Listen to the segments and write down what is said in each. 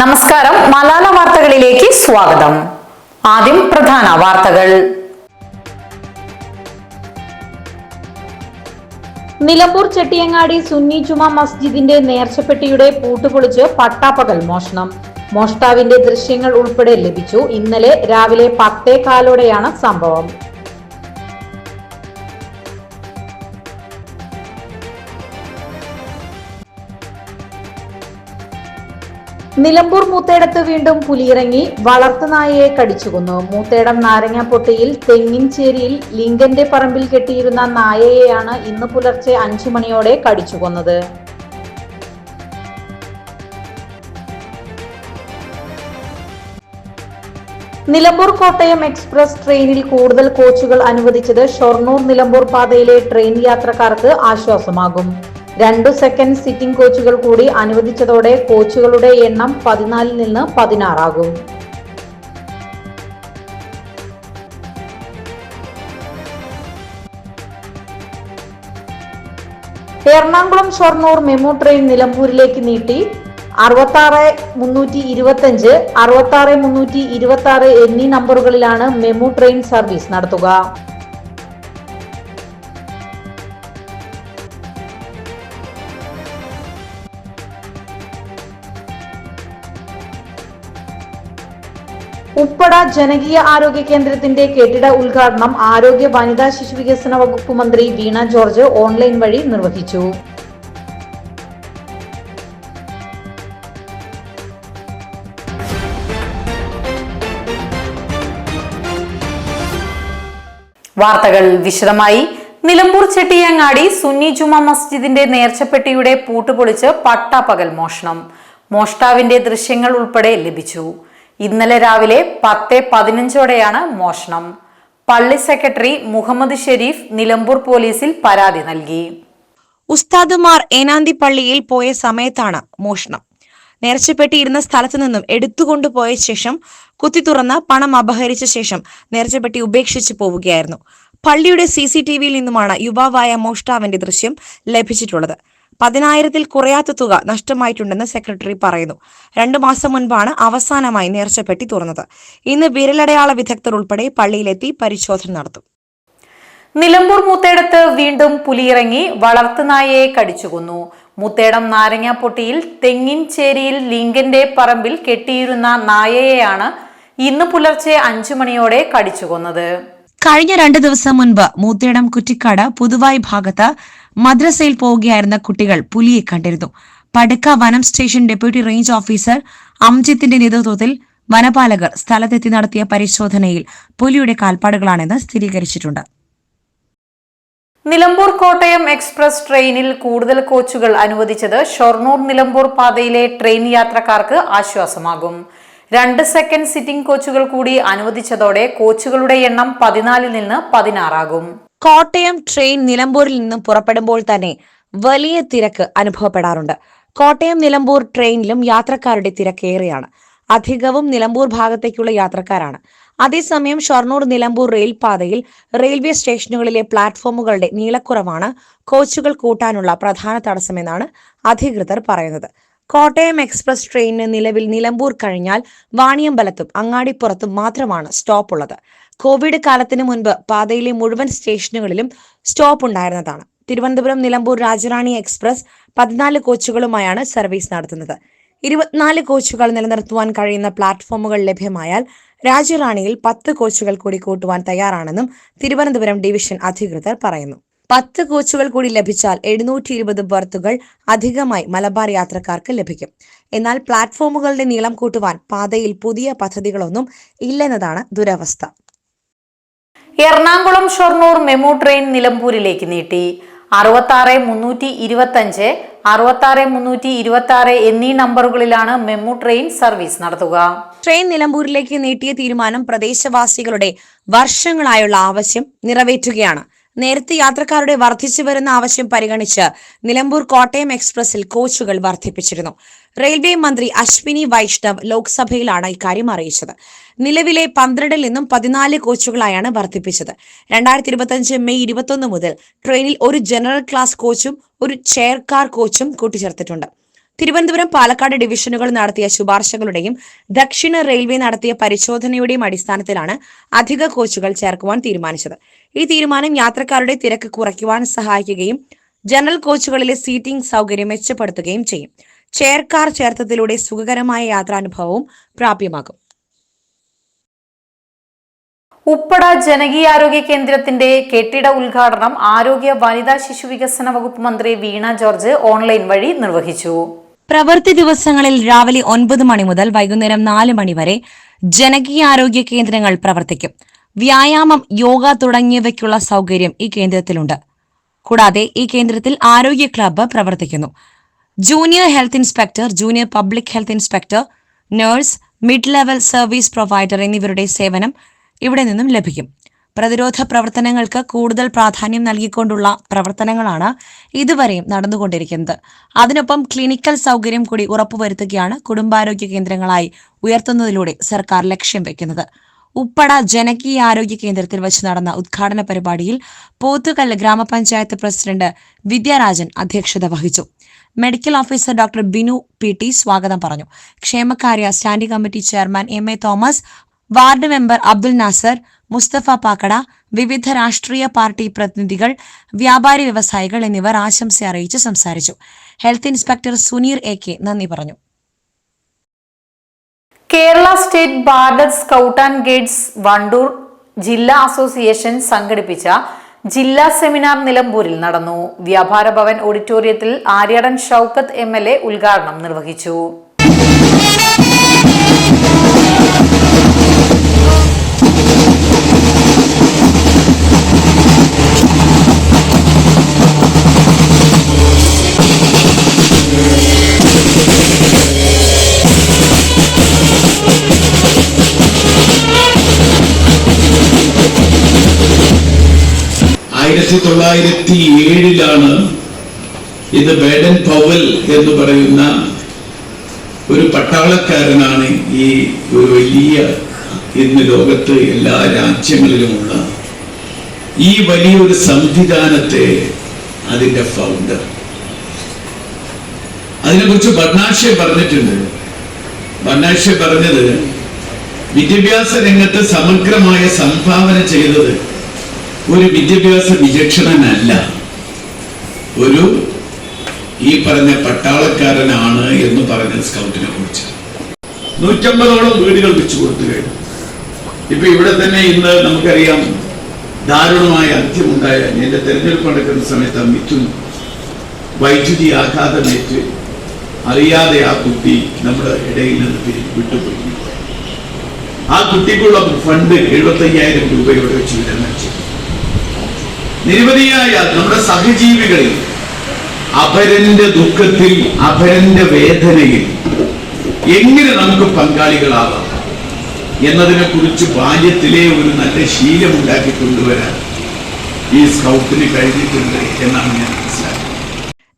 നമസ്കാരം. മലാല വാർത്തകളിലേക്ക് സ്വാഗതം. ആദ്യം പ്രധാന വാർത്തകൾ. നിലമ്പൂർ ചെട്ടിയങ്ങാടി സുന്നി ജുമാ മസ്ജിദിന്റെ നേർച്ചപ്പെട്ടിയുടെ പൂട്ടുപൊളിച്ച് പട്ടാപ്പകൽ മോഷണം. മോഷ്ടാവിന്റെ ദൃശ്യങ്ങൾ ഉൾപ്പെടെ ലഭിച്ചു. ഇന്നലെ രാവിലെ പത്തേ കാലോടെയാണ് സംഭവം. നിലമ്പൂർ മൂത്തേടത്ത് വീണ്ടും പുലിയിറങ്ങി വളർത്തുനായയെ കടിച്ചുകൊന്നു. മൂത്തേടം നാരങ്ങാപ്പൊട്ടിയിൽ തെങ്ങിൻചേരിയിൽ ലിങ്കന്റെ പറമ്പിൽ കെട്ടിയിരുന്ന നായയെയാണ് ഇന്ന് പുലർച്ചെ അഞ്ചു മണിയോടെ കടിച്ചുകൊന്നത്. നിലമ്പൂർ കോട്ടയം എക്സ്പ്രസ് ട്രെയിനിൽ കൂടുതൽ കോച്ചുകൾ അനുവദിച്ചത് ഷൊർണൂർ നിലമ്പൂർ പാതയിലെ ട്രെയിൻ യാത്രക്കാർക്ക് ആശ്വാസമാകും. രണ്ടു സെക്കൻഡ് സിറ്റിംഗ് കോച്ചുകൾ കൂടി അനുവദിച്ചതോടെ കോച്ചുകളുടെ എണ്ണം പതിനാലിൽ നിന്ന് പതിനാറാകും. എറണാകുളം ഷൊർണൂർ മെമു ട്രെയിൻ നിലമ്പൂരിലേക്ക് നീട്ടി. അറുപത്തി ആറ് മുന്നൂറ്റി ഇരുപത്തി അഞ്ച് അറുപത്തി ആറ് മുന്നൂറ്റി ഇരുപത്തി ആറ് എന്നീ നമ്പറുകളിലാണ് മെമു ട്രെയിൻ സർവീസ് നടത്തുക. ജനകീയ ആരോഗ്യ കേന്ദ്രത്തിന്റെ കെട്ടിട ഉദ്ഘാടനം ആരോഗ്യ വനിതാ ശിശു വികസന വകുപ്പ് മന്ത്രി വീണ ജോർജ് ഓൺലൈൻ വഴി നിർവഹിച്ചു. വാർത്തകൾ വിശദമായി. നിലമ്പൂർ ചെട്ടിയങ്ങാടി സുന്നി ജുമാ മസ്ജിദിന്റെ നേർച്ചപ്പെട്ടിയുടെ പൂട്ടുപൊളിച്ച് പട്ടാപ്പകൽ മോഷണം. മോഷ്ടാവിന്റെ ദൃശ്യങ്ങൾ ഉൾപ്പെടെ ലഭിച്ചു. ഇന്നലെ രാവിലെ പത്ത് പതിനഞ്ചോടെയാണ് മോഷണം. പള്ളി സെക്രട്ടറി മുഹമ്മദ് ഷെരീഫ് നിലമ്പൂർ പോലീസിൽ പരാതി നൽകി. ഉസ്താദുമാർ ഏനാന്തി പള്ളിയിൽ പോയ സമയത്താണ് മോഷണം. നേർച്ചപ്പെട്ടി ഇരുന്ന സ്ഥലത്തു നിന്നും എടുത്തുകൊണ്ടുപോയ ശേഷം കുത്തി തുറന്ന പണം അപഹരിച്ച ശേഷം നേർച്ചപ്പെട്ടി ഉപേക്ഷിച്ച് പോവുകയായിരുന്നു. പള്ളിയുടെ സി സി ടി വിയിൽ നിന്നുമാണ് യുവാവായ മോഷ്ടാവിന്റെ ദൃശ്യം ലഭിച്ചിട്ടുള്ളത്. പതിനായിരത്തിൽ കുറയാത്ത തുക നഷ്ടമായിട്ടുണ്ടെന്ന് സെക്രട്ടറി പറയുന്നു. രണ്ടു മാസം മുൻപാണ് അവസാനമായി നേർച്ചപ്പെട്ടി തുറന്നത്. ഇന്ന് വിരലടയാള വിദഗ്ധർ ഉൾപ്പെടെ പള്ളിയിലെത്തി പരിശോധന നടത്തും. നിലമ്പൂർ മൂത്തേടത്ത് വീണ്ടും പുലിയിറങ്ങി വളർത്തുനായയെ കടിച്ചുകൊന്നു. മൂത്തേടം നാരങ്ങാപ്പൊട്ടിയിൽ തെങ്ങിൻചേരിയിൽ ലിങ്കന്റെ പറമ്പിൽ കെട്ടിയിരുന്ന നായയെയാണ് ഇന്ന് പുലർച്ചെ അഞ്ചു മണിയോടെ കടിച്ചുകൊന്നത്. കഴിഞ്ഞ രണ്ട് ദിവസം മുൻപ് മൂത്തേടം കുറ്റിക്കാട് പുതുവായി ഭാഗത്ത് മദ്രസയിൽ പോവുകയായിരുന്ന കുട്ടികൾ പുലിയെ കണ്ടിരുന്നു. പടുക്ക വനം സ്റ്റേഷൻ ഡെപ്യൂട്ടി റേഞ്ച് ഓഫീസർ അംജിത്തിന്റെ നേതൃത്വത്തിൽ വനപാലകർ സ്ഥലത്തെത്തി നടത്തിയ പരിശോധനയിൽ പുലിയുടെ കാൽപ്പാടുകളാണെന്ന് സ്ഥിരീകരിച്ചിട്ടുണ്ട്. നിലമ്പൂർ കോട്ടയം എക്സ്പ്രസ് ട്രെയിനിൽ കൂടുതൽ കോച്ചുകൾ അനുവദിച്ചത് ഷൊർണൂർ നിലമ്പൂർ പാതയിലെ ട്രെയിൻ യാത്രക്കാർക്ക് ആശ്വാസമാകും. രണ്ട് സെക്കൻഡ് സിറ്റിംഗ് കോച്ചുകൾ കൂടി അനുവദിച്ചതോടെ കോച്ചുകളുടെ എണ്ണം പതിനാലിൽ നിന്ന് പതിനാറാകും. കോട്ടയം ട്രെയിൻ നിലമ്പൂരിൽ നിന്നും പുറപ്പെടുമ്പോൾ തന്നെ വലിയ തിരക്ക് അനുഭവപ്പെടാറുണ്ട്. കോട്ടയം നിലമ്പൂർ ട്രെയിനിലും യാത്രക്കാരുടെ തിരക്കേറെയാണ് അധികവും നിലമ്പൂർ ഭാഗത്തേക്കുള്ള യാത്രക്കാരാണ്. അതേസമയം ഷൊർണൂർ നിലമ്പൂർ റെയിൽ പാതയിൽ റെയിൽവേ സ്റ്റേഷനുകളിലെ പ്ലാറ്റ്ഫോമുകളുടെ നീളക്കുറവാണ് കോച്ചുകൾ കൂട്ടാനുള്ള പ്രധാന തടസ്സമെന്നാണ് അധികൃതർ പറയുന്നത്. കോട്ടയം എക്സ്പ്രസ് ട്രെയിനിന് നിലവിൽ നിലമ്പൂർ കഴിഞ്ഞാൽ വാണിയമ്പലത്തും അങ്ങാടിപ്പുറത്തും മാത്രമാണ് സ്റ്റോപ്പ് ഉള്ളത് കോവിഡ് കാലത്തിന് മുൻപ് പാതയിലെ മുഴുവൻ സ്റ്റേഷനുകളിലും സ്റ്റോപ്പ് ഉണ്ടായിരുന്നതാണ്. തിരുവനന്തപുരം നിലമ്പൂർ രാജറാണി എക്സ്പ്രസ് പതിനാല് കോച്ചുകളുമായാണ് സർവീസ് നടത്തുന്നത്. ഇരുപത്തിനാല് കോച്ചുകൾ നിലനിർത്തുവാൻ കഴിയുന്ന പ്ലാറ്റ്ഫോമുകൾ ലഭ്യമായാൽ രാജറാണിയിൽ പത്ത് കോച്ചുകൾ കൂടി കൂട്ടുവാൻ തയ്യാറാണെന്നും തിരുവനന്തപുരം ഡിവിഷൻ അധികൃതർ പറയുന്നു. പത്ത് കോച്ചുകൾ കൂടി ലഭിച്ചാൽ എഴുന്നൂറ്റി ഇരുപത് ബർത്തുകൾ അധികമായി മലബാർ യാത്രക്കാർക്ക് ലഭിക്കും. എന്നാൽ പ്ലാറ്റ്ഫോമുകളുടെ നീളം കൂട്ടുവാൻ പാതയിൽ പുതിയ പദ്ധതികളൊന്നും ഇല്ലെന്നതാണ് ദുരവസ്ഥ. എറണാകുളം ഷൊർണൂർ മെമു ട്രെയിൻ നിലമ്പൂരിലേക്ക് നീട്ടി. അറുപത്തി ആറ് മുന്നൂറ്റി ഇരുപത്തി അഞ്ച് അറുപത്തി ആറ് മുന്നൂറ്റി ഇരുപത്തി എന്നീ നമ്പറുകളിലാണ് മെമു ട്രെയിൻ സർവീസ് നടത്തുക. ട്രെയിൻ നിലമ്പൂരിലേക്ക് നീട്ടിയ തീരുമാനം പ്രദേശവാസികളുടെ വർഷങ്ങളായുള്ള ആവശ്യം നിറവേറ്റുകയാണ്. നേരത്തെ യാത്രക്കാരുടെ വർദ്ധിച്ചു വരുന്ന ആവശ്യം പരിഗണിച്ച് നിലമ്പൂർ കോട്ടയം എക്സ്പ്രസിൽ കോച്ചുകൾ വർദ്ധിപ്പിച്ചിരുന്നു. റെയിൽവേ മന്ത്രി അശ്വിനി വൈഷ്ണവ് ലോക്സഭയിലാണ് ഇക്കാര്യം അറിയിച്ചത്. നിലവിലെ പന്ത്രണ്ടിൽ നിന്നും പതിനാല് കോച്ചുകളായാണ് വർദ്ധിപ്പിച്ചത്. രണ്ടായിരത്തി ഇരുപത്തിയഞ്ച് മെയ് ഇരുപത്തൊന്ന് മുതൽ ട്രെയിനിൽ ഒരു ജനറൽ ക്ലാസ് കോച്ചും ഒരു ചെയർ കാർ കോച്ചും കൂട്ടിച്ചേർത്തിട്ടുണ്ട്. തിരുവനന്തപുരം പാലക്കാട് ഡിവിഷനുകൾ നടത്തിയ ശുപാർശകളുടെയും ദക്ഷിണ റെയിൽവേ നടത്തിയ പരിശോധനയുടെയും അടിസ്ഥാനത്തിലാണ് അധിക കോച്ചുകൾ ചേർക്കുവാൻ തീരുമാനിച്ചത്. ഈ തീരുമാനം യാത്രക്കാരുടെ തിരക്ക് കുറയ്ക്കുവാൻ സഹായിക്കുകയും ജനറൽ കോച്ചുകളിലെ സീറ്റിംഗ് സൗകര്യം മെച്ചപ്പെടുത്തുകയും ചെയ്യും. ചെയർ കാർ ചേർത്തതിലൂടെ സുഖകരമായ യാത്രാനുഭവവും പ്രാപ്യമാകും. ഉപ്പട ജനകീയാരോഗ്യ കേന്ദ്രത്തിന്റെ കെട്ടിട ഉദ്ഘാടനം ആരോഗ്യ വനിതാ ശിശു വികസന വകുപ്പ് മന്ത്രി വീണ ജോർജ് ഓൺലൈൻ വഴി നിർവഹിച്ചു. പ്രവൃത്തി ദിവസങ്ങളിൽ രാവിലെ ഒൻപത് മണി മുതൽ വൈകുന്നേരം നാല് മണി വരെ ജനകീയ ആരോഗ്യ കേന്ദ്രങ്ങൾ പ്രവർത്തിക്കും. വ്യായാമം യോഗ തുടങ്ങിയവയ്ക്കുള്ള സൗകര്യം ഈ കേന്ദ്രത്തിലുണ്ട്. കൂടാതെ ഈ കേന്ദ്രത്തിൽ ആരോഗ്യ ക്ലബ്ബ് പ്രവർത്തിക്കുന്നു. Junior health inspector junior public health inspector nurse mid level service provider എന്നിവരുടെ സേവനം ഇവിടെ നിന്നും ലഭിക്കും. പ്രതിരോധ പ്രവർത്തനങ്ങൾക്ക് കൂടുതൽ പ്രാധാന്യം നൽകിക്കൊണ്ടുള്ള പ്രവർത്തനങ്ങളാണ് ഇതുവരെയും നടന്നുകൊണ്ടിരിക്കുന്നത്. അതിനൊപ്പം ക്ലിനിക്കൽ സൗകര്യം കൂടി ഉറപ്പുവരുത്തുകയാണ് കുടുംബാരോഗ്യ കേന്ദ്രങ്ങളായി ഉയർത്തുന്നതിലൂടെ സർക്കാർ ലക്ഷ്യം വെക്കുന്നത്. ഉപ്പട ജനകീയ ആരോഗ്യ കേന്ദ്രത്തിൽ വെച്ച് നടന്ന ഉദ്ഘാടന പരിപാടിയിൽ പോത്തുകല്ല് ഗ്രാമപഞ്ചായത്ത് പ്രസിഡന്റ് വിദ്യാരാജൻ അധ്യക്ഷത വഹിച്ചു. Medical officer doctor Binu P T സ്വാഗതം പറഞ്ഞു. ക്ഷേമകാര്യ standing committee chairman M A Thomas ward member Abdul Nasar Mustafa Pakkada വിവിധ രാഷ്ട്രീയ പാർട്ടി പ്രതിനിധികൾ വ്യാപാരി വ്യവസായികൾ എന്നിവർ ആശംസ അറിയിച്ച് സംസാരിച്ചു. Health inspector Suneer A K നന്ദി പറഞ്ഞു. Kerala state Bharat scout and guides Wandoor ജില്ലാ അസോസിയേഷൻ സംഘടിപ്പിച്ച ജില്ലാ സെമിനാർ നിലമ്പൂരിൽ നടന്നു. വ്യാപാര ഭവൻ ഓഡിറ്റോറിയത്തിൽ ആര്യാടൻ ഷൌക്കത്ത് എം ഉദ്ഘാടനം നിർവഹിച്ചു. ആയിരത്തി തൊള്ളായിരത്തി ഏഴിലാണ് ഇത് ബേഡൻ പവൽ എന്ന് പറയുന്ന ഒരു പട്ടാളക്കാരനാണ് ഈ ഒരു വലിയ ഇന്ന് ലോകത്ത് എല്ലാ രാജ്യങ്ങളിലുമുള്ള ഈ വലിയൊരു സംവിധാനത്തെ അതിന്റെ ഫൗണ്ടർ അതിനെക്കുറിച്ച് ബർണാഷെ പറഞ്ഞിട്ടുണ്ട്. ബർണാഷെ പറഞ്ഞത് വിദ്യാഭ്യാസ രംഗത്ത് സമഗ്രമായ സംഭാവന ചെയ്തത് ഒരു വിദ്യാഭ്യാസ വിചക്ഷണനല്ല. ഒരു ഈ പറഞ്ഞ പട്ടാളക്കാരനാണ് എന്ന് പറഞ്ഞ സ്കൗട്ടിനെ കുറിച്ച്. നൂറ്റമ്പതോളം വീടുകൾ വെച്ചു കൊടുത്തു കഴിഞ്ഞു. ഇപ്പൊ ഇവിടെ തന്നെ ഇന്ന് നമുക്കറിയാം ദാരുണമായ അന്ത്യമുണ്ടായ എന്റെ തെരഞ്ഞെടുപ്പ് നടക്കുന്ന സമയത്ത് മിഥുൻ വൈദ്യുതി ആഘാതമേറ്റ് അറിയാതെ ആ കുട്ടി നമ്മുടെ ഇടയിൽ നിന്ന് വിട്ടുപോയി. ആ കുട്ടിക്കുള്ള ഫണ്ട് എഴുപത്തി അയ്യായിരം രൂപ വെച്ച് വിതരണം ചെയ്തു. നിരവധിയായ നമ്മുടെ സഹജീവികളിൽ അപരന്റെ ദുഃഖത്തിൽ അപരന്റെ വേദനയിൽ എങ്ങനെ നമുക്ക് പങ്കാളികളാവാം? എന്നതിനെ കുറിച്ച് ബാല്യത്തിലെ ഒരു നല്ല ശീലം ഉണ്ടാക്കി കൊണ്ടുവരാൻ ഈ സ്കൗട്ടിന് കഴിഞ്ഞിട്ടുണ്ട് എന്നാണ് ഞാൻ മനസ്സിലാക്കുന്നത്.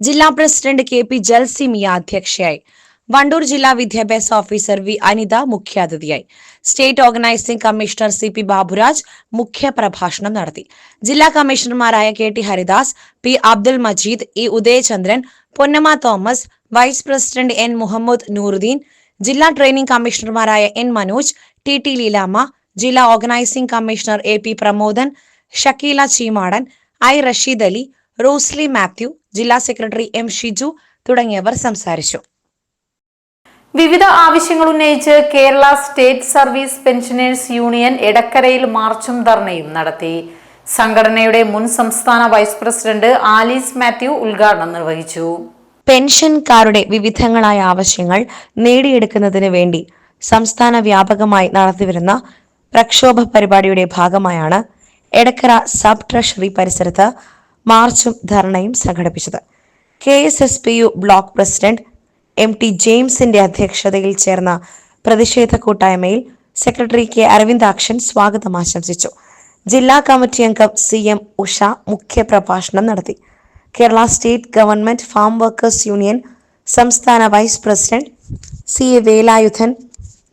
ജില്ലാ പ്രസിഡന്റ് കെ പി ജൽസിമിയ അധ്യക്ഷയായി. വണ്ടൂർ ജില്ലാ വിദ്യാഭ്യാസ ഓഫീസർ വി അനിത മുഖ്യാതിഥിയായി. State organising commissioner C P Baburaj മുഖ്യ പ്രഭാഷണം നടത്തി. ജില്ലാ കമ്മീഷണർമാരായ K T Haridas P Abdul Majeed E Udayachandran Ponnamma Thomas vice president N Muhammad Nooruddin ജില്ലാ ട്രെയിനിംഗ് കമ്മീഷണർമാരായ N Manoj T T Leelamma ജില്ലാ organising commissioner A P Pramodan Shakeela Cheemadan I Rasheed Ali Rosli Mathew ജില്ലാ secretary M Shiju തുടങ്ങിയവർ സംസാരിച്ചു. വിവിധ ആവശ്യങ്ങൾ ഉന്നയിച്ച് Kerala state service pensioners union എടക്കരയിൽ മാർച്ചും ധർണയും നടത്തി. സംഘടനയുടെ മുൻ സംസ്ഥാന വൈസ് പ്രസിഡന്റ് ആലീസ് മാത്യു ഉദ്ഘാടനം നിർവഹിച്ചു. പെൻഷൻകാരുടെ വിവിധങ്ങളായ ആവശ്യങ്ങൾ നേടിയെടുക്കുന്നതിന് വേണ്ടി സംസ്ഥാന വ്യാപകമായി നടത്തിവരുന്ന പ്രക്ഷോഭ പരിപാടിയുടെ ഭാഗമായാണ് എടക്കര സബ് ട്രഷറി പരിസരത്ത് മാർച്ചും ധർണയും സംഘടിപ്പിച്ചത്. K S S P U block president M T ജെയിംസിന്റെ അധ്യക്ഷതയിൽ ചേർന്ന പ്രതിഷേധ കൂട്ടായ്മയിൽ സെക്രട്ടറി കെ അരവിന്ദാക്ഷൻ സ്വാഗതം ആശംസിച്ചു. ജില്ലാ കമ്മിറ്റി അംഗം സി എം ഉഷ മുഖ്യപ്രഭാഷണം നടത്തി. Kerala state government farm workers union സംസ്ഥാന vice president C A Velayudhan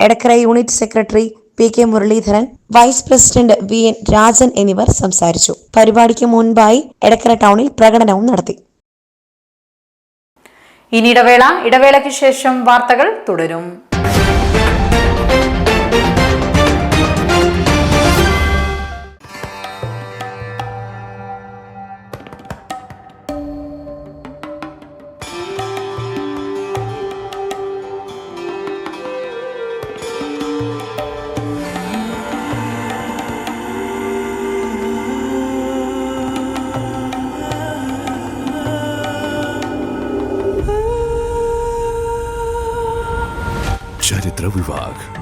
Edakkara unit secretary P K Muraleedharan vice president V N Rajan എന്നിവർ സംസാരിച്ചു. പരിപാടിക്ക് മുൻപായി എടക്കര ടൗണിൽ പ്രകടനവും നടത്തി. ഇനി ഇടവേള ഇടവേളയ്ക്ക് ശേഷം വാർത്തകൾ തുടരും.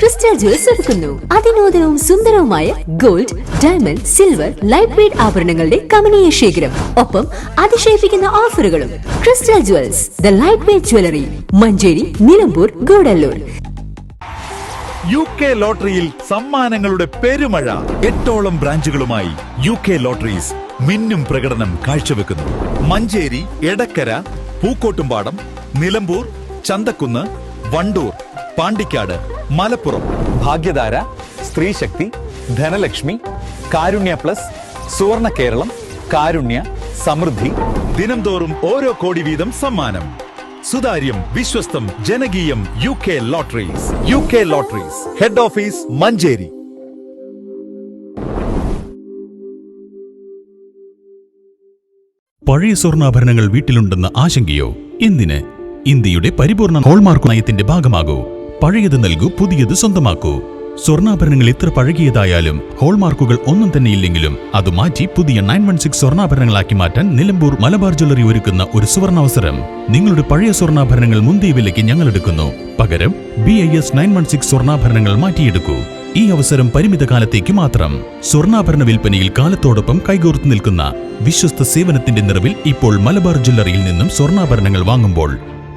crystal jewels ഒരുക്കുന്നു. അതിനൂതനവും സുന്ദരവുമായ gold diamond silver light weight ആഭരണങ്ങളുടെ കമനീയ ശേഖരം. ഒപ്പം അതിശയിപ്പിക്കുന്ന ഓഫറുകളും crystal jewels the light weight jewellery Manjeri Nilambur Gudalur. U K ലോട്ടറിയിൽ സമ്മാനങ്ങളുടെ പെരുമഴ. എട്ടോളം ബ്രാഞ്ചുകളുമായി യു കെ ലോട്ടറീസ് മിന്നും പ്രകടനം കാഴ്ചവെക്കുന്നു. മഞ്ചേരി എടക്കര പൂക്കോട്ടുംപാടം നിലമ്പൂർ ചന്തക്കുന്ന് വണ്ടൂർ. പാണ്ടിക്കാട് മലപ്പുറം. ഭാഗ്യധാര സ്ത്രീശക്തി ധനലക്ഷ്മി കാരുണ്യ പ്ലസ് സുവർണ കേരളം കാരുണ്യ സമൃദ്ധി. ദിനംതോറും ഓരോ കോടി വീതം സമ്മാനം. സുതാര്യം വിശ്വസ്തം ജനകീയം U K lotteries. U K lotteries. Head office Manjeri. പഴയ സ്വർണാഭരണങ്ങൾ വീട്ടിലുണ്ടെന്ന ആശങ്കയോ? എന്തിന്? ഇന്ത്യയുടെ പരിപൂർണ ഹോൾമാർക്ക് നയത്തിന്റെ ഭാഗമാകൂ. പഴയത് നൽകൂ പുതിയത് സ്വന്തമാക്കൂ. സ്വർണാഭരണങ്ങൾ എത്ര പഴകിയതായാലും ഹോൾമാർക്കുകൾ ഒന്നും തന്നെ ഇല്ലെങ്കിലും അത് മാറ്റി പുതിയ നയൻ വൺ സിക്സ് സ്വർണാഭരണങ്ങളാക്കി മാറ്റാൻ നിലമ്പൂർ മലബാർ ജ്വല്ലറി ഒരുക്കുന്ന ഒരു സുവർണാവസരം. നിങ്ങളുടെ പഴയ സ്വർണാഭരണങ്ങൾ മുന്തിയ വിലയ്ക്ക് ഞങ്ങൾ എടുക്കുന്നു. പകരം B I S nine one six സ്വർണാഭരണങ്ങൾ മാറ്റിയെടുക്കൂ. ഈ അവസരം പരിമിത കാലത്തേക്ക് മാത്രം. സ്വർണാഭരണ വിൽപ്പനയിൽ കാലത്തോടൊപ്പം കൈകോർത്ത് നിൽക്കുന്ന വിശ്വസ്ത സേവനത്തിന്റെ നിറവിൽ ഇപ്പോൾ മലബാർ ജ്വല്ലറിയിൽ നിന്നും സ്വർണാഭരണങ്ങൾ വാങ്ങുമ്പോൾ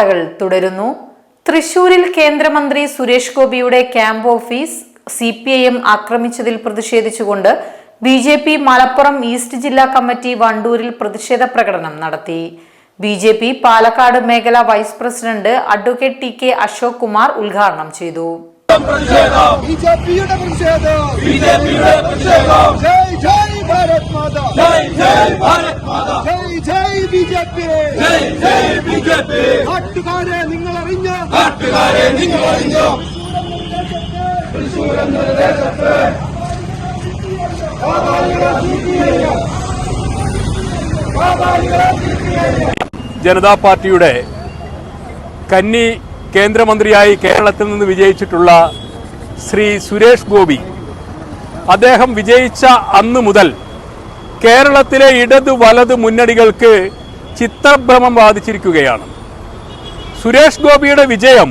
വാർത്തകൾ തുടരുന്നു. തൃശൂരിൽ കേന്ദ്രമന്ത്രി സുരേഷ് ഗോപിയുടെ camp office C P I M ആക്രമിച്ചതിൽ പ്രതിഷേധിച്ചുകൊണ്ട് B J P Malappuram east ജില്ലാ കമ്മിറ്റി വണ്ടൂരിൽ പ്രതിഷേധ പ്രകടനം നടത്തി. ബി ജെ പി പാലക്കാട് മേഖല vice president advocate T K Ashok Kumar ഉദ്ഘാടനം ചെയ്തു. ബിജെപിയുടെ പ്രതിഷേധം. ബിജെപിയുടെ പ്രതിഷേധം. ജയ് ജയ് ഭാരത് മാതാ. ജയ് ജയ് ഭാരത് മാതാ. ജയ് ജയ് ബിജെപി ജയ് ജയ് ബിജെപി നാട്ടുകാരെ നിങ്ങൾ അറിഞ്ഞോ നാട്ടുകാരെ നിങ്ങൾ അറിഞ്ഞോ തൃശൂർ എന്ന പ്രദേശത്ത് ജനതാ പാർട്ടിയുടെ കന്നി കേന്ദ്രമന്ത്രിയായി കേരളത്തിൽ നിന്ന് വിജയിച്ചിട്ടുള്ള ശ്രീ സുരേഷ് ഗോപി അദ്ദേഹം വിജയിച്ച അന്ന് മുതൽ കേരളത്തിലെ ഇടതു വലത് മുന്നണികൾക്ക് ചിത്രഭ്രമം ബാധിച്ചിരിക്കുകയാണ്. സുരേഷ് ഗോപിയുടെ വിജയം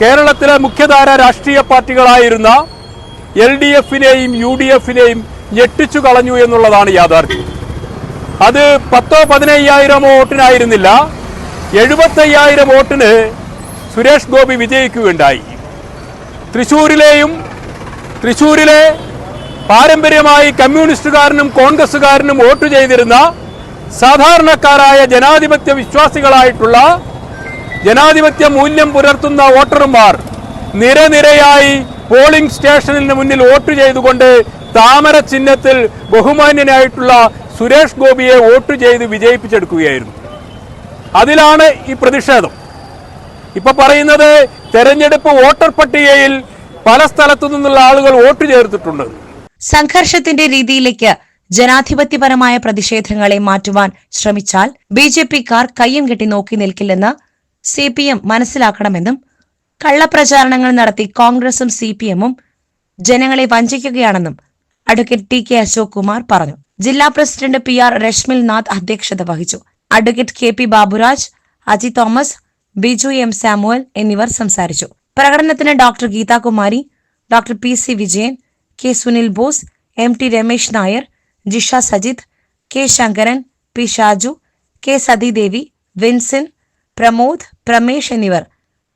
കേരളത്തിലെ മുഖ്യധാര രാഷ്ട്രീയ പാർട്ടികളായിരുന്ന എൽ ഡി എഫിനെയും യു ഡി എഫിനെയും ഞെട്ടിച്ചു കളഞ്ഞു എന്നുള്ളതാണ് യാഥാർത്ഥ്യം. അത് പത്തോ പതിനയ്യായിരമോ വോട്ടിനായിരുന്നില്ല. എഴുപത്തയ്യായിരം വോട്ടിന് സുരേഷ് ഗോപി വിജയിക്കുകയുണ്ടായി. തൃശൂരിലെയും തൃശൂരിലെ പാരമ്പര്യമായി കമ്മ്യൂണിസ്റ്റുകാരനും കോൺഗ്രസ്സുകാരനും വോട്ട് ചെയ്തിരുന്ന സാധാരണക്കാരായ ജനാധിപത്യ വിശ്വാസികളായിട്ടുള്ള ജനാധിപത്യ മൂല്യം പുലർത്തുന്ന വോട്ടർമാർ നിരനിരയായി പോളിംഗ് സ്റ്റേഷനിന് മുന്നിൽ വോട്ട് ചെയ്തുകൊണ്ട് താമര ചിഹ്നത്തിൽ ബഹുമാന്യനായിട്ടുള്ള സുരേഷ് ഗോപിയെ വോട്ട് ചെയ്ത് വിജയിപ്പിച്ചെടുക്കുകയായിരുന്നു. അതിലാണ് ഈ പ്രതിഷേധം. ഇപ്പൊ പറയുന്നത് തെരഞ്ഞെടുപ്പ് വോട്ടർ പട്ടികയിൽ പല സ്ഥലത്തു നിന്നുള്ള ആളുകൾ വോട്ട് ചേർത്തിട്ടുണ്ട്. സംഘർഷത്തിന്റെ രീതിയിലേക്ക് ജനാധിപത്യപരമായ പ്രതിഷേധങ്ങളെ മാറ്റുവാൻ ശ്രമിച്ചാൽ ബി ജെ പിക്കാർ കയ്യും കെട്ടി നോക്കി നിൽക്കില്ലെന്ന് സി പി എം മനസ്സിലാക്കണമെന്നും കള്ളപ്രചാരണങ്ങൾ നടത്തി കോൺഗ്രസും സി പി എമ്മും ജനങ്ങളെ വഞ്ചിക്കുകയാണെന്നും advocate T K Ashok Kumar പറഞ്ഞു. ജില്ലാ president P R Rashmil Nath അധ്യക്ഷത വഹിച്ചു. Advocate K P Baburaj Aji Thomas Biju M Samuel എന്നിവർ സംസാരിച്ചു. പ്രകടനത്തിന് doctor Geethakumari doctor P C Vijayan K Sunil Bose M T Ramesh Nair Jisha Sajith K Sankaran P Shaju K Sathidevi Vinson Pramod Pramesh എന്നിവർ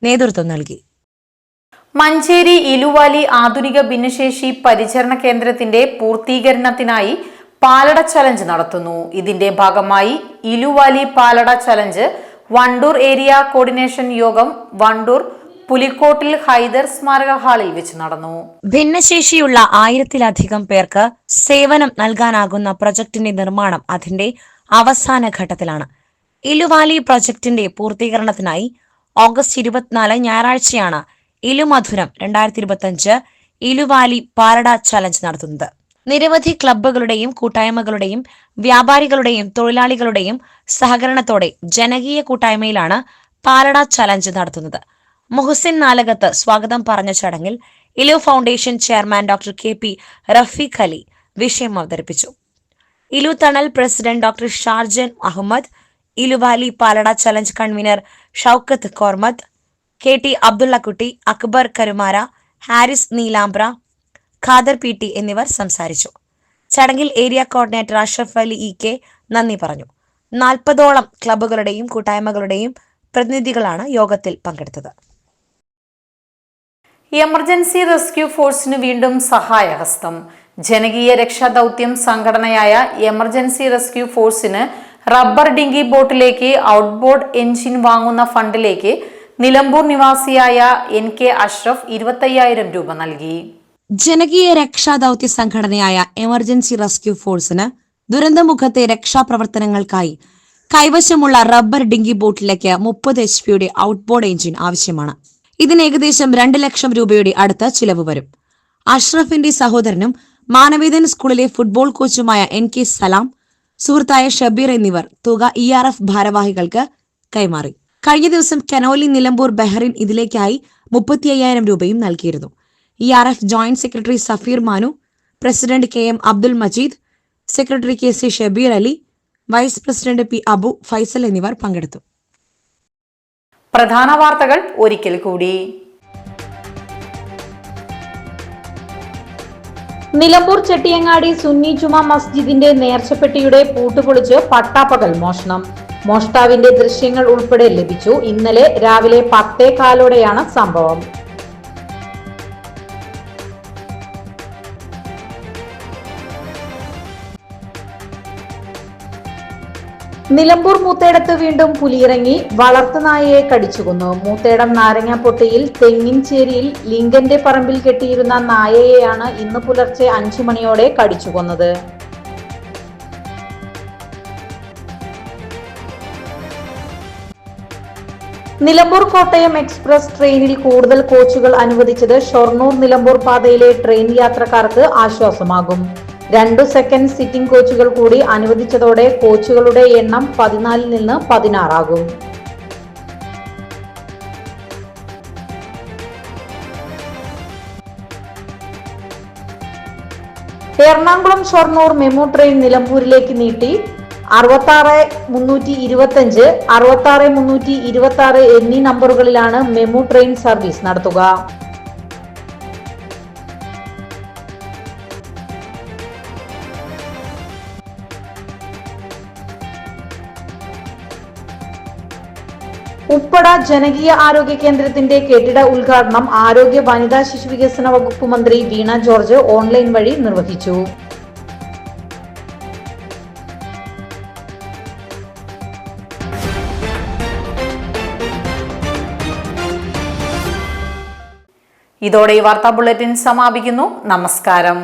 നേതൃത്വം നൽകി. മഞ്ചേരി ഇലുവാലി ആധുനിക ഭിന്നശേഷി പരിചരണ കേന്ദ്രത്തിന്റെ പൂർത്തീകരണത്തിനായി പാലട ചലഞ്ച് നടത്തുന്നു. ഇതിന്റെ ഭാഗമായി Iluvali palada challenge Wandoor area coordination യോഗം വണ്ടൂർ പുലിക്കോട്ടിൽ ഹൈദർ സ്മാരക ഹാളിൽ വെച്ച് നടന്നു. ഭിന്നശേഷിയുള്ള ആയിരത്തിലധികം പേർക്ക് സേവനം നൽകാനാകുന്ന പ്രൊജക്ടിന്റെ നിർമ്മാണം അതിന്റെ അവസാന ഘട്ടത്തിലാണ്. ഇലുവാലി പ്രൊജക്ടിന്റെ പൂർത്തീകരണത്തിനായി ഓഗസ്റ്റ് ഇരുപത്തിനാല് ഞായറാഴ്ചയാണ് ഇലുമധുരം രണ്ടായിരത്തി ഇരുപത്തിയഞ്ച് ഇലുവാലി പാലട ചലഞ്ച് നടത്തുന്നത്. നിരവധി ക്ലബ്ബുകളുടെയും കൂട്ടായ്മകളുടെയും വ്യാപാരികളുടെയും തൊഴിലാളികളുടെയും സഹകരണത്തോടെ ജനകീയ കൂട്ടായ്മയിലാണ് പാലട ചലഞ്ച് നടത്തുന്നത്. മുഹസിൻ നാലകത്ത് സ്വാഗതം പറഞ്ഞ ചടങ്ങിൽ Ilu foundation chairman doctor K P Rafeeq Ali വിഷയം അവതരിപ്പിച്ചു. Ilu Thanal president doctor Sharjan Ahmed Iluvali palada challenge convener Shoukath Kormath K T Abdullakutty Akbar Karumara Haris Neelambra Khader P T എന്നിവർ സംസാരിച്ചു. ചടങ്ങിൽ area coordinator Ashraf Ali E K നന്ദി പറഞ്ഞു. നാൽപ്പതോളം ക്ലബുകളുടെയും കൂട്ടായ്മകളുടെയും പ്രതിനിധികളാണ് യോഗത്തിൽ പങ്കെടുത്തത്. എമർജൻസി റെസ്ക്യൂ ഫോഴ്സിന് വീണ്ടും സഹായഹസ്തം. ജനകീയ രക്ഷാദൗത്യം സംഘടനയായ എമർജൻസി റെസ്ക്യൂ ഫോഴ്സിന് റബ്ബർ ഡിങ്കി ബോട്ടിലേക്ക് ഔട്ട്ബോർഡ് എഞ്ചിൻ വാങ്ങുന്ന ഫണ്ടിലേക്ക് നിലമ്പൂർ നിവാസിയായ എൻ കെ അഷ്റഫ് ഇരുപത്തയ്യായിരം രൂപ നൽകി. ജനകീയ രക്ഷാദൗത്യ സംഘടനയായ എമർജൻസി റെസ്ക്യൂ ഫോഴ്സിന് ദുരന്തമുഖത്തെ രക്ഷാപ്രവർത്തനങ്ങൾക്കായി കൈവശമുള്ള റബ്ബർ ഡിങ്കി ബോട്ടിലേക്ക് മുപ്പത് എച്ച് പിയുടെ ഔട്ട്ബോർഡ് എഞ്ചിൻ ആവശ്യമാണ്. ഇതിന് ഏകദേശം രണ്ട് ലക്ഷം രൂപയുടെ അടുത്ത ചിലവ് വരും. അഷ്റഫിന്റെ സഹോദരനും മാനവേദൻ സ്കൂളിലെ ഫുട്ബോൾ കോച്ചുമായ എൻ കെ സലാം സുഹൃത്തായ ഷബീർ എന്നിവർ തുക ഇ ആർ എഫ് ഭാരവാഹികൾക്ക് കൈമാറി. കഴിഞ്ഞ ദിവസം കനോലി നിലമ്പൂർ ബെഹറിൻ ഇതിലേക്കായി മുപ്പത്തി അയ്യായിരം രൂപയും നൽകിയിരുന്നു. E R F joint secretary Safeer Manu president K M Abdul Majeed secretary K C Shabeer Ali vice president P Abu Faisal എന്നിവർ പങ്കെടുത്തു. പ്രധാന വാർത്തകൾ ഒരിക്കൽ കൂടി. നിലമ്പൂർ ചെട്ടിയങ്ങാടി സുന്നി ജുമാ മസ്ജിദിന്റെ നേർച്ചപ്പെട്ടിയുടെ പൂട്ടുപൊളിച്ച് പട്ടാപ്പകൽ മോഷണം. മോഷ്ടാവിന്റെ ദൃശ്യങ്ങൾ ഉൾപ്പെടെ ലഭിച്ചു. ഇന്നലെ രാവിലെ പത്തേ കാലോടെയാണ് സംഭവം. നിലമ്പൂർ മൂത്തേടത്ത് വീണ്ടും പുലിയിറങ്ങി വളർത്തുനായയെ കടിച്ചുകൊന്നു. മൂത്തേടം നാരങ്ങാപ്പൊട്ടിയിൽ തെങ്ങിൻചേരിയിൽ ലിംഗന്റെ പറമ്പിൽ കെട്ടിയിരുന്ന നായയെയാണ് ഇന്ന് പുലർച്ചെ അഞ്ചു മണിയോടെ കടിച്ചുകൊന്നത്. നിലമ്പൂർ കോട്ടയം എക്സ്പ്രസ് ട്രെയിനിൽ കൂടുതൽ കോച്ചുകൾ അനുവദിച്ചത് ഷൊർണൂർ നിലമ്പൂർ പാതയിലെ ട്രെയിൻ യാത്രക്കാർക്ക് ആശ്വാസമാകും. രണ്ടു സെക്കൻഡ് സിറ്റിംഗ് കോച്ചുകൾ കൂടി അനുവദിച്ചതോടെ കോച്ചുകളുടെ എണ്ണം പതിനാലിൽ നിന്ന് പതിനാറാകും. എറണാകുളം ഷൊർണൂർ മെമു ട്രെയിൻ നിലമ്പൂരിലേക്ക് നീട്ടി. അറുപത്തി ആറ് മുന്നൂറ്റി ഇരുപത്തഞ്ച് അറുപത്തി ആറ് മുന്നൂറ്റി ഇരുപത്തി ആറ് എന്നീ നമ്പറുകളിലാണ് മെമു ട്രെയിൻ സർവീസ് നടത്തുക. ഉപ്പട ജനകീയ ആരോഗ്യ കേന്ദ്രത്തിന്റെ കെട്ടിട ഉദ്ഘാടനം ആരോഗ്യ വനിതാ ശിശു വികസന വകുപ്പ് മന്ത്രി വീണ ജോർജ് ഓൺലൈൻ വഴി നിർവഹിച്ചു. ഇതോടെ ഈ വാർത്താ ബുള്ളറ്റിൻ സമാപിക്കുന്നു. നമസ്കാരം.